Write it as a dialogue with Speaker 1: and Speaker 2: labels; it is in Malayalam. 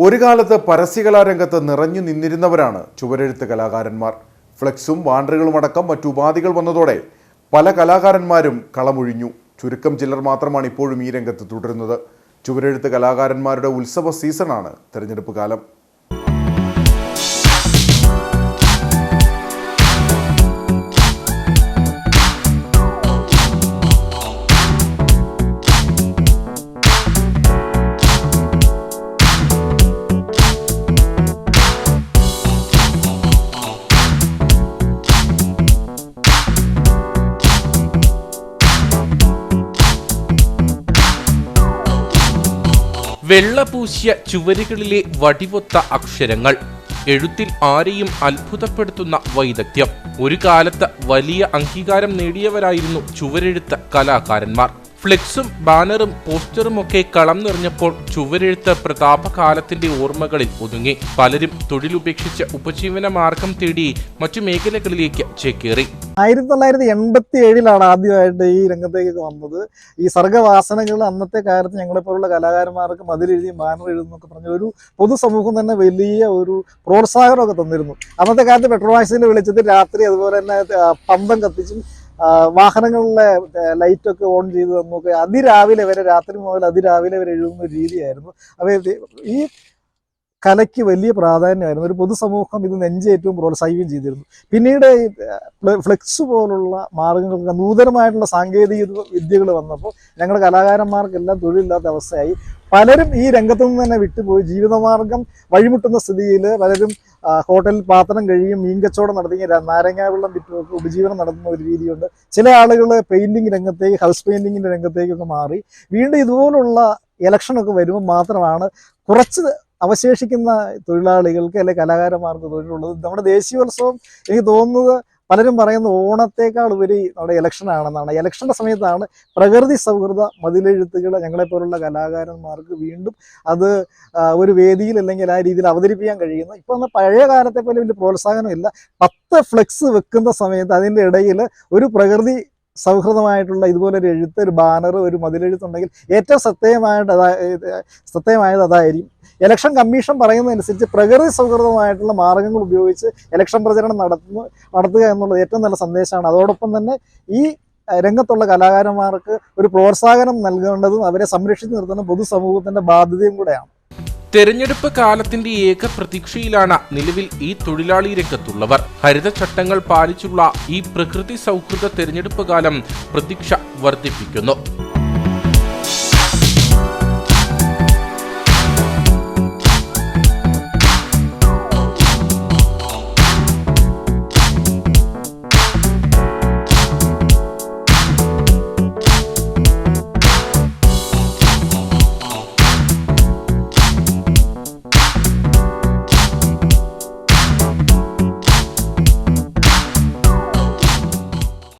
Speaker 1: ഒരു കാലത്ത് പരസ്യകലാരംഗത്ത് നിറഞ്ഞു നിന്നിരുന്നവരാണ് ചുവരെഴുത്ത് കലാകാരന്മാർ. ഫ്ലെക്സും ബാനറുകളും അടക്കം മറ്റു ഉപാധികൾ വന്നതോടെ പല കലാകാരന്മാരും കളമൊഴിഞ്ഞു. ചുരുക്കം ചിലർ മാത്രമാണ് ഇപ്പോഴും ഈ രംഗത്ത് തുടരുന്നത്. ചുവരെഴുത്ത് കലാകാരന്മാരുടെ ഉത്സവ സീസണാണ് തെരഞ്ഞെടുപ്പ് കാലം.
Speaker 2: വെള്ളപൂശിയ ചുവരുകളിലെ വടിവൊത്ത അക്ഷരങ്ങൾ എഴുത്തിൽ ആരെയും അത്ഭുതപ്പെടുത്തുന്ന വൈദഗ്ധ്യം. ഒരു കാലത്ത് വലിയ അംഗീകാരം നേടിയവരായിരുന്നു ചുവരെഴുത്ത കലാകാരന്മാർ. ഫ്ലെക്സും ബാനറും പോസ്റ്ററും ഒക്കെ കളം നിറഞ്ഞപ്പോൾ ചുവരെഴുത്ത് പ്രതാപകാലത്തിന്റെ ഓർമ്മകളിൽ ഒതുങ്ങി. പലരും തൊഴിലുപേക്ഷിച്ച് ഉപജീവന മാർഗം തേടി മറ്റു മേഖലകളിലേക്ക് ചേക്കേറി.
Speaker 3: ആയിരത്തി തൊള്ളായിരത്തി എൺപത്തി ഏഴിലാണ് ആദ്യമായിട്ട് ഈ രംഗത്തേക്ക് വന്നത്. ഈ സർഗവാസനകൾ അന്നത്തെ കാലത്ത് ഞങ്ങളെ പോലുള്ള കലാകാരന്മാർക്ക് മതിലെഴുതി ബാനർ എഴുതുന്നൊക്കെ പറഞ്ഞ ഒരു പൊതുസമൂഹം തന്നെ വലിയ ഒരു പ്രോത്സാഹനമൊക്കെ തന്നിരുന്നു. അന്നത്തെ കാലത്ത് പെട്രോൾ ആക്സിഡന്റ് വിളിച്ചത് രാത്രി അതുപോലെ തന്നെ പമ്പം കത്തിച്ചും വാഹനങ്ങളിലെ ലൈറ്റൊക്കെ ഓൺ ചെയ്ത് തന്നൊക്കെ അതിരാവിലെ വരെ രാത്രി മുതൽ അതിരാവിലെ വരെ എഴുതുന്ന രീതിയായിരുന്നു. അപ്പോൾ ഈ കലയ്ക്ക് വലിയ പ്രാധാന്യമായിരുന്നു. ഒരു പൊതുസമൂഹം ഇത് നെഞ്ചേറ്റവും പ്രോത്സാഹിക്കുകയും ചെയ്തിരുന്നു. പിന്നീട് ഫ്ലെക്സ് പോലുള്ള മാർഗങ്ങൾക്ക് നൂതനമായിട്ടുള്ള സാങ്കേതിക വിദ്യകൾ വന്നപ്പോൾ ഞങ്ങളുടെ കലാകാരന്മാർക്കെല്ലാം തൊഴിലില്ലാത്ത അവസ്ഥയായി. പലരും ഈ രംഗത്തു നിന്ന് തന്നെ വിട്ടുപോയി. ജീവിതമാർഗം വഴിമുട്ടുന്ന സ്ഥിതിയിൽ പലരും ഹോട്ടലിൽ പാത്രം കഴിയും മീൻ കച്ചവടം നടത്തി നാരങ്ങാവെള്ളം നാരങ്ങാ വെള്ളം വിറ്റുമൊക്കെ ഉപജീവനം നടത്തുന്ന ഒരു രീതിയുണ്ട്. ചില ആളുകൾ പെയിന്റിങ് രംഗത്തേക്ക് ഹൗസ് പെയിന്റിങ്ങിന്റെ രംഗത്തേക്കൊക്കെ മാറി. വീണ്ടും ഇതുപോലുള്ള ഇലക്ഷനൊക്കെ വരുമ്പോൾ മാത്രമാണ് കുറച്ച് അവശേഷിക്കുന്ന തൊഴിലാളികൾക്ക് അല്ലെ കലാകാരന്മാർക്ക് തൊഴിലുള്ളത്. നമ്മുടെ ദേശീയോത്സവം എനിക്ക് തോന്നുന്നത് പലരും പറയുന്ന ഓണത്തേക്കാൾ ഉപരി നമ്മുടെ ഇലക്ഷൻ ആണെന്നാണ്. ഇലക്ഷന്റെ സമയത്താണ് പ്രകൃതി സൗഹൃദ മതിലെഴുത്തുകൾ ഞങ്ങളെപ്പോലുള്ള കലാകാരന്മാർക്ക് വീണ്ടും അത് ഒരു വേദിയിൽ അല്ലെങ്കിൽ ആ രീതിയിൽ അവതരിപ്പിക്കാൻ കഴിയുന്നു ഇപ്പൊ എന്നാൽ പഴയ കാലത്തെ പോലെ വലിയ പ്രോത്സാഹനമില്ല. പത്ത് ഫ്ലെക്സ് വെക്കുന്ന സമയത്ത് അതിന്റെ ഇടയിൽ ഒരു പ്രകൃതി സൗഹൃദമായിട്ടുള്ള ഇതുപോലെ ഒരു എഴുത്ത് ഒരു ബാനർ ഒരു മതിലെഴുത്തുണ്ടെങ്കിൽ ഏറ്റവും സത്യമായിട്ട് അതാ സത്യമായത് അതായിരിക്കും. ഇലക്ഷൻ കമ്മീഷൻ പറയുന്നതനുസരിച്ച് പ്രകൃതി സൗഹൃദമായിട്ടുള്ള മാർഗങ്ങൾ ഉപയോഗിച്ച് ഇലക്ഷൻ പ്രചരണം നടത്തുന്നു നടത്തുക എന്നുള്ളത് ഏറ്റവും നല്ല സന്ദേശമാണ്. അതോടൊപ്പം തന്നെ ഈ രംഗത്തുള്ള കലാകാരന്മാർക്ക് ഒരു പ്രോത്സാഹനം നൽകേണ്ടതും അവരെ സംരക്ഷിച്ചു നിർത്തുന്ന പൊതുസമൂഹത്തിന്റെ ബാധ്യതയും കൂടെയാണ്.
Speaker 2: തെരഞ്ഞെടുപ്പ് കാലത്തിന്റെ ഏക പ്രതീക്ഷയിലാണ് നിലവിൽ ഈ തൊഴിലാളി രംഗത്തുള്ളവർ. ഹരിത ചട്ടങ്ങൾ പാലിച്ചുള്ള ഈ പ്രകൃതി സൗഹൃദ തെരഞ്ഞെടുപ്പ് കാലം പ്രതീക്ഷ വർദ്ധിപ്പിക്കുന്നു.